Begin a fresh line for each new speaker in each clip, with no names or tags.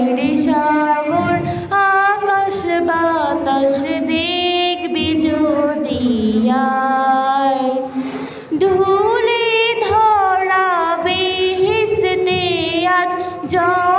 যদি সাগর আকাশ বাতাস দেখবি যদি ঢুলে ধরা বেহেস্তে আজ জয়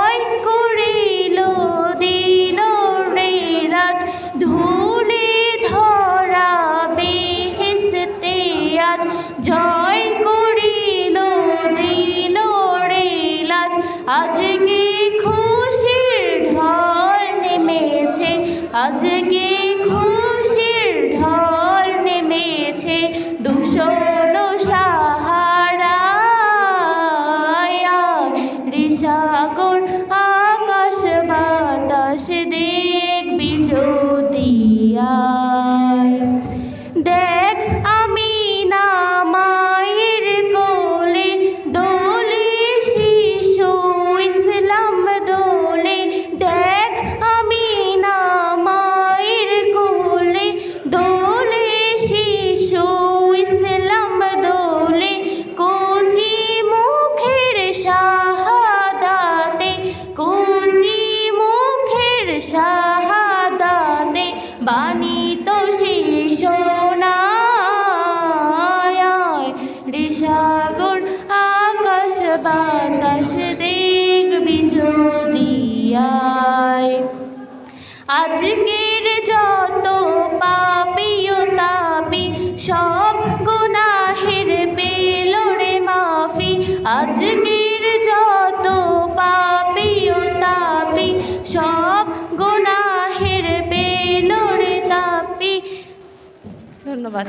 শাহাদাতে বাণিত শিশু ঋষাগর আকাশ বাতাস দেখবি যদি আয় আজকের যত পাপিও তাপি সব গুনাহের পেল রে মাফি। আজকের ধন্যবাদ।